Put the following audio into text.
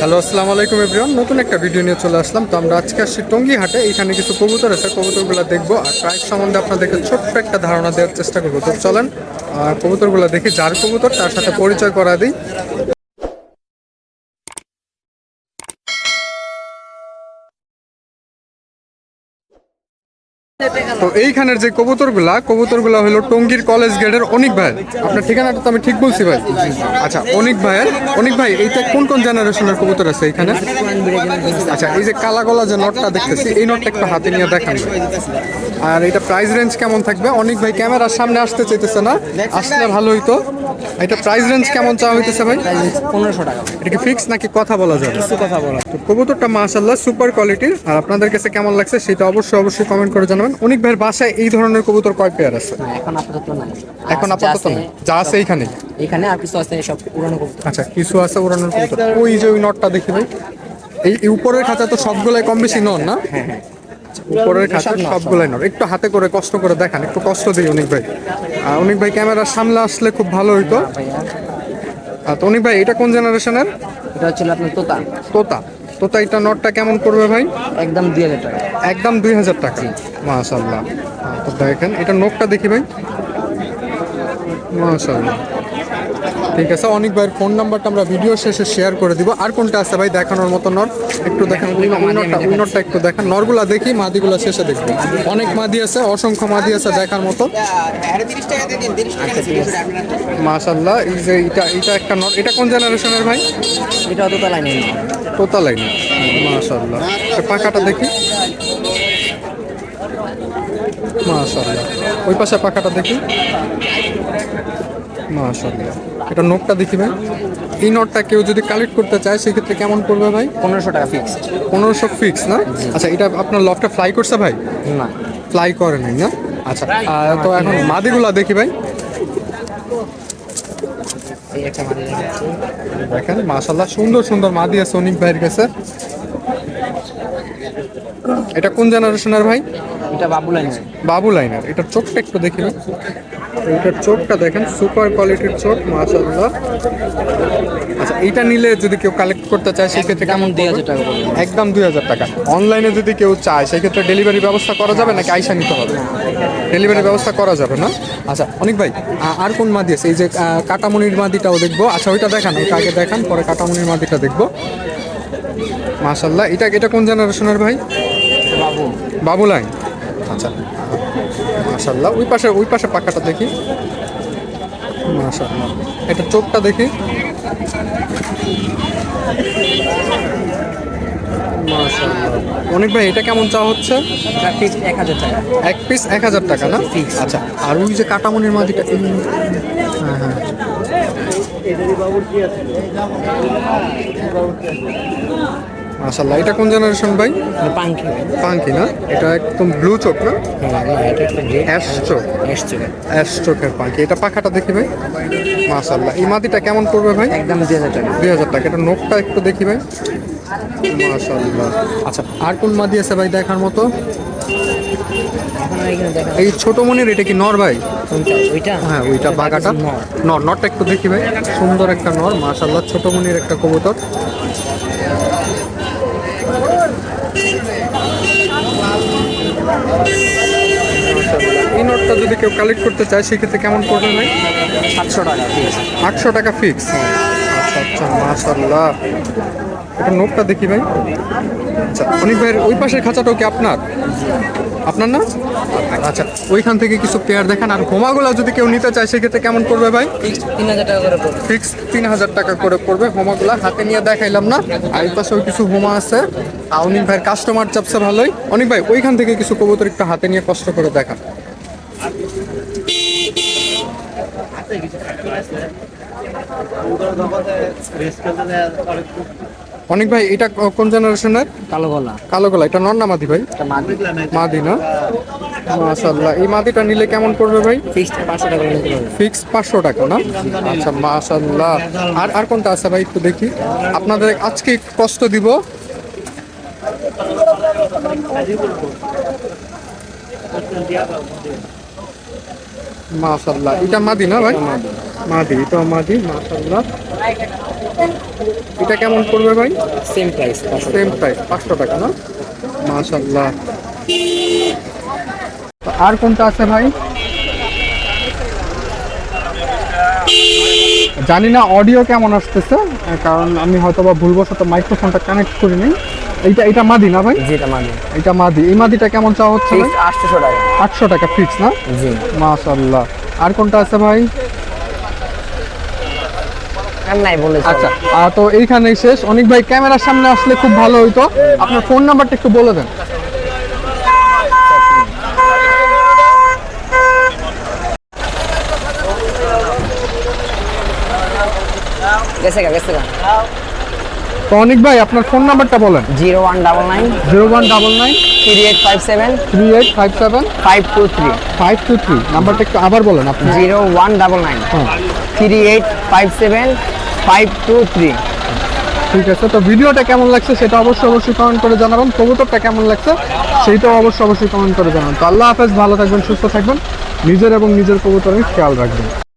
Hello, আসসালামু আলাইকুম everyone. নতুন একটা ভিডিও নিয়ে চলে আসলাম। তো আমরা আজকে আসছি টঙ্গি হাটে এখানে কিছু কবুতর আছে, কবুতরগুলো দেখব। আর প্রাইস সম্বন্ধে আপনাদেরকে ছোট্ট একটা ধারণা দেওয়ার চেষ্টা করব। তো চলেন কবুতরগুলো দেখি। যার কবুতর, তার সাথে পরিচয় করা দিই। তো এইখানের যে কবুতরগুলা কবুতরগুলা হলো টঙ্গীর কলেজ গেটের অনেক ভাই। আপনার ঠিকানাটা তো আমি ঠিক বলছি ভাই। আচ্ছা অনিক ভাইয়ের অনিক ভাই এইটা কোন কোন জেনারেশনের কবুতর আছে এখানে আচ্ছা এই যে কালা গলা যে নটটা দেখতেছি এই নটটা একটু হাতে নিয়ে দেখান। আর এটা প্রাইস রেঞ্জ কেমন থাকবে? অনেক ভাই ক্যামেরার সামনে আসতে চাইতেছে না আসলে ভালো হইতো এটা প্রাইস রেঞ্জ কেমন চাওয়া হইতেছে ভাই? পনেরোশো টাকা। এটা কি ফিক্স নাকি কথা বলা যাবে? কিছু কথা বলা তো কবুতরটা মাশাল্লাহ সুপার কোয়ালিটির আর আপনাদের কাছে কেমন লাগছে সেটা অবশ্যই অবশ্যই কমেন্ট করে জানাবেন। অনেক ভাইয়ের বাসায় এই ধরনের কবুতর কয় পেয়ার আছে? এখন আপাতত নাই। এখন আপাতত নেই? যা আছে এইখানে এখানে আর কিছু আছে সব পুরানো কবুতর। আচ্ছা কিছু আছে উড়ানোর কবুতর। ওই যে ওই নটটা দেখি ভাই। এই উপরের খাঁচা তো সবগুলাই কম বেশি নন না? হ্যাঁ হ্যাঁ। উপরের খাঁচা সবগুলাই নর একটু হাতে করে কষ্ট করে দেখান একটু কষ্ট দিই অনেক ভাই। আর অনেক ভাই ক্যামেরার সামনে আসলে খুব ভালো হইতো। আর তো অনেক ভাই এটা কোন জেনারেশনের এটা হচ্ছিল আপনার তোতা। তোতা। তোতা এটা নটটা কেমন পড়বে ভাই? একদম দুই হাজার টাকা। একদম দুই হাজার টাকা। মাশাল্লাহ তো দেখেন এটা নোটটা দেখি ভাই। মাশাল্লাহ ঠিক আছে অনেক ভাইয়ের ফোন নাম্বারটা আমরা ভিডিও শেষে শেয়ার করে দিব। আর কোনটা আছে ভাই দেখানোর মতো নর? একটু দেখেন ওই নটটা একটু দেখেন। নরগুলা দেখি মাদিগুলা শেষে দেখব অনেক মাদি আছে অসংখ্য মাদি আছে দেখার মতো। মাশাল্লাহ এই যে এটা এটা একটা নর। এটা কোন জেনারেশনের ভাই? এটা তোতা লাইনে তোতা লাইন মাশাল্লাহ এ পাখাটা দেখি। মাশাল্লাহ ওই পাশে পাখাটা দেখি। মাশাল্লাহ এটা নোটটা দেখি ভাই। এই নোটটা কেউ যদি কালেক্ট করতে চায় সেক্ষেত্রে কেমন পড়বে ভাই? পনেরোশো টাকা ফিক্সড পনেরোশো ফিক্স না? আচ্ছা এটা আপনার লফটা ফ্লাই করছে ভাই? না। ফ্লাই করে নাই না? আচ্ছা তো এখন মাদিগুলা দেখি ভাই। দেখেন। মাশাল্লাহ সুন্দর সুন্দর মাদি আছে অনিক ভাইয়ের কাছে। এটা কোন জেনারেশনের ভাই? এটা বাবু লাইনে বাবু লাইনার। এটার চোখটা একটু দেখি। এটার চোখটা দেখেন সুপার কোয়ালিটির চোখ মাশাল্লাহ আচ্ছা এইটা নিলে যদি কেউ কালেক্ট করতে চায় সেক্ষেত্রে কেমন দুই হাজার টাকা একদম দুই হাজার টাকা। অনলাইনে যদি কেউ চায় সেক্ষেত্রে ডেলিভারি ব্যবস্থা করা যাবে নাকি আইসা নিতে হবে? ডেলিভারি ব্যবস্থা করা যাবে না? আচ্ছা অনেক ভাই আর কোন মাদি আছে? এই যে কাটামনির মাদিটাও দেখব। আচ্ছা ওইটা দেখান ওইটা আগে দেখান পরে কাটামনির মাদিটা দেখব। মাশাল্লাহ এটা এটা কোন জেনারেশনের ভাই? বাবু বাবু লাইন আচ্ছা। মাশাল্লাহ ওই পাশে ওই পাশে পাকাটা দেখি। মাশাল্লাহ এটা চোখটা দেখি। অনেক ভাই এটা কেমন চা হচ্ছে? এক হাজার টাকা। এক পিস এক হাজার টাকা না? আচ্ছা। আর ওই যে কাটামনির মাদিটা হ্যাঁ হ্যাঁ। মাশাল্লাহ এটা কোন জেনারেশন ভাই? পাঙ্কি পাঙ্কি না? এটা একদম ব্লু চোখ না? অ্যাশ চোখ। অ্যাশ চোখের পাখি এটা পাখাটা দেখি ভাই। মাশাল্লাহ এই মাটিটা কেমন পড়বে ভাই? একদম দুই হাজার টাকা। দুই হাজার টাকা। এটা নোকটা একটু দেখি ভাই। মাশাল্লাহ আচ্ছা আর কোন মাদি আছে ভাই দেখার মতো? এই ছোট মনির এটা কি নর ভাই? হ্যাঁ ওইটা বাগাটা নর। নর নরটা একটু দেখি ভাই। সুন্দর একটা নর মাশাল্লাহ ছোট মনির একটা কবুতর। এই নোটটা যদি কেউ কালেক্ট করতে চায় সেক্ষেত্রে কেমন পড়বে ভাই? সাতশো টাকা আটশো টাকা ফিক্স আচ্ছা আচ্ছা মাশাল্লাহ এটা নোটটা দেখি ভাই। আচ্ছা অনেক ভাইয়ের ওই পাশের খাঁচাটাও কি আপনার? আপনার না আচ্ছা ওইখান থেকে কিছু পেয়ার দেখান। আর হোমাগুলা যদি কেউ নিতে চায় সেক্ষেত্রে কেমন পড়বে ভাই? তিন হাজার টাকা করে ফিক্স তিন হাজার টাকা করে পড়বে হোমাগুলা হাতে নিয়ে দেখাইলাম না। আর পাশেও কিছু হোমা আছে। আর অনিক ভাইয়ের কাস্টমার চাপছে ভালোই। অনিক ভাই ওইখান থেকে কিছু কবুতর একটু হাতে নিয়ে কষ্ট করে দেখান। অনেক ভাই এটা কোন জেনারেশনের? কালো গলা। কালো গলা। এটা নর না মাদি ভাই? মাদি। না? মাশাল্লাহ এই মাদিটা নিলে কেমন পড়বে ভাই? ফিক্স পাঁচশো টাকা না? আচ্ছা মাশাল্লাহ আর আর কোনটা আছে ভাই একটু দেখি? আপনাদের আজকে কষ্ট দিব। মাশাল্লাহ এটা মাদি না ভাই? মাদি। এটা মাদি মাশাল্লাহ এটা কেমন পড়বে ভাই? সেম প্রাইস সেম প্রাইস পাঁচশো টাকা না? মাশাল্লাহ আর কোনটা আছে ভাই? জানি না অডিও কেমন আসতেছে কারণ আমি হয়তো বা ভুলবশত মাইক্রোফোনটা কানেক্ট করিনি। এইটা এটা মাদি না ভাই? যেটা মানে এটা মাদি। এই মাদিটা কেমন চাওয়া হচ্ছে ভাই? ফিক্স আটশোশো টাকা। আটশো টাকা ফিক্স না? জি। মাশাল্লাহ আর কোনটা আছে ভাই? আচ্ছা তো এইখানেই শেষ। অনেক ভাই ক্যামেরার সামনে আসলে খুব ভালো হইতো। আপনার ফোন নাম্বারটা একটু বলে দেন। গেছে গা গেছে গা। তো অনেক ভাই আপনার ফোন নাম্বারটা বলেন। Zero one double nine. Zero one double nine. Three eight five seven. Three eight five seven. Five two three. Five two three. নাম্বারটা একটু আবার বলেন আপনি। Zero one double nine. হ্যাঁ। Three eight five seven five two three ঠিক আছে, তো ভিডিওটা কেমন লাগছে সেটা অবশ্যই অবশ্যই কমেন্ট করে জানাবেন। কবুতরটা কেমন লাগছে সেইটাও অবশ্যই অবশ্যই কমেন্ট করে জানাবেন। তো আল্লাহ হাফেজ, ভালো থাকবেন, সুস্থ থাকবেন। নিজের এবং নিজের কবুতরের খেয়াল রাখবেন।